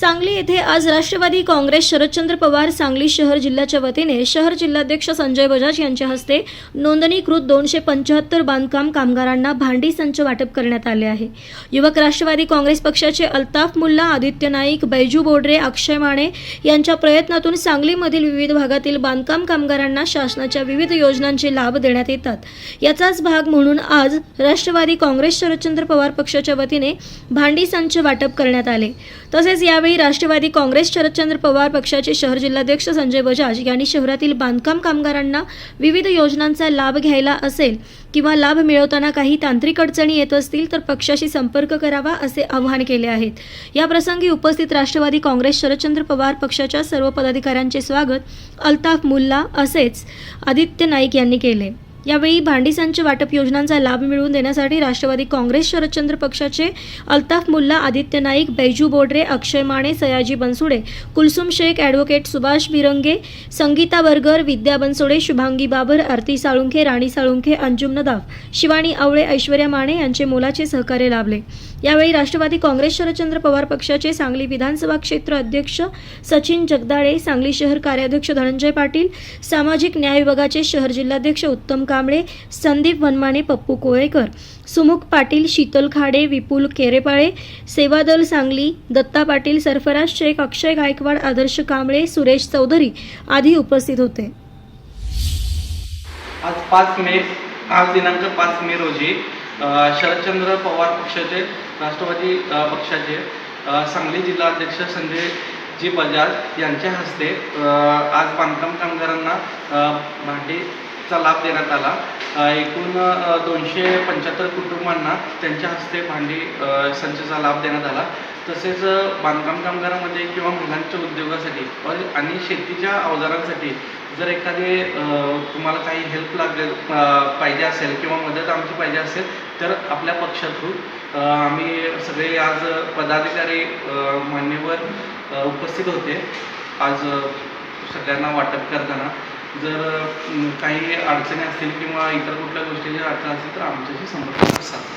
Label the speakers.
Speaker 1: सांगली येथे आज राष्ट्रवादी काँग्रेस शरदचंद्र पवार सांगली शहर जिल्ह्याच्या वतीने शहर जिल्हाध्यक्ष संजय बजाज यांच्या हस्ते नोंदणीकृत दोनशे पंच्याहत्तर बांधकाम कामगारांना भांडी संच वाटप करण्यात आले आहे. युवक राष्ट्रवादी काँग्रेस पक्षाचे अल्ताफ मुल्ला आदित्य नाईक बैजू बोडरे अक्षय माने यांच्या प्रयत्नातून सांगलीमधील विविध भागातील बांधकाम कामगारांना शासनाच्या विविध योजनांचे लाभ देण्यात येतात. याचाच भाग म्हणून आज राष्ट्रवादी काँग्रेस शरदचंद्र पवार पक्षाच्या वतीने भांडी संच वाटप करण्यात आले. तसेच यावेळी राष्ट्रवादी काँग्रेस शरदचंद्र पवार पक्षाचे शहर जिल्हाध्यक्ष संजय बजाज यांनी शहरातील बांधकाम कामगारांना विविध योजनांचा लाभ घ्यायला असेल किंवा लाभ मिळवताना काही तांत्रिक अडचणी येत असतील तर पक्षाशी संपर्क करावा असे आवाहन केले आहेत. या प्रसंगी उपस्थित राष्ट्रवादी काँग्रेस शरदचंद्र पवार पक्षाच्या सर्व पदाधिकाऱ्यांचे स्वागत अल्ताफ मुल्ला असेच आदित्य नाईक यांनी केले. यावेळी भांडी संच वाटप योजनांचा लाभ मिळवून देण्यासाठी राष्ट्रवादी काँग्रेस शरदचंद्र पक्षाचे अल्ताफ मुल्ला आदित्य नाईक बैजू बोडरे अक्षय माने सयाजी बनसुडे कुलसुम शेख ॲडव्होकेट सुभाष बिरंगे संगीता बर्गर विद्या बनसोडे शुभांगी बाबर आरती साळुंखे राणी साळुंखे अंजुम नदाफ शिवानी आवळे ऐश्वर्या माने यांचे मोलाचे सहकार्य लाभले. यावेळी राष्ट्रवादी काँग्रेस शरदचंद्र पवार पक्षाचे सांगली विधानसभा क्षेत्र अध्यक्ष सचिन जगदाळे सांगली शहर कार्याध्यक्ष धनंजय पाटील सामाजिक न्याय विभागाचे शहर जिल्हाध्यक्ष उत्तम कांबळे संदीप वनमाने पप्पू कोळेकर सुमुख पाटील शीतल खाडे विपुल केरेपाळे सेवादल सांगली दत्ता पाटील सरफराज शेख अक्षय गायकवाड आदर्श कांबळे सुरेश चौधरी आदी उपस्थित होते.
Speaker 2: आज पाच मे आज दिनांक पाच मे रोजी शरदचंद्र पवार पक्षाचे राष्ट्रवादी पक्षाचे सांगली जिल्हा अध्यक्ष संजय जी बजाज यांच्या हस्ते आज बांधकाम कामगारांना भांडी चा लाभ देण्यात आला. एकूण दोनशे पंच्याहत्तर कुटुंबांना त्यांच्या हस्ते भांडी संचचा लाभ देण्यात आला. तसेच बांधकाम कामगारामध्ये किंवा मुलांच्या उद्योगासाठी आणि शेतीच्या अवजारांसाठी जर एखादे तुम्हाला काही हेल्प लागले पाहिजे असेल किंवा मदत आमची पाहिजे असेल तर आपल्या पक्षा थ्रू आम्ही सगळे आज पदाधिकारी मान्यवर उपस्थित होते. आज सगळ्यांना वाटप करताना. जर काही अडचणी असतील किंवा इतर कुठल्या गोष्टीची अडचण असेल तर आमच्याशी संपर्क साधा.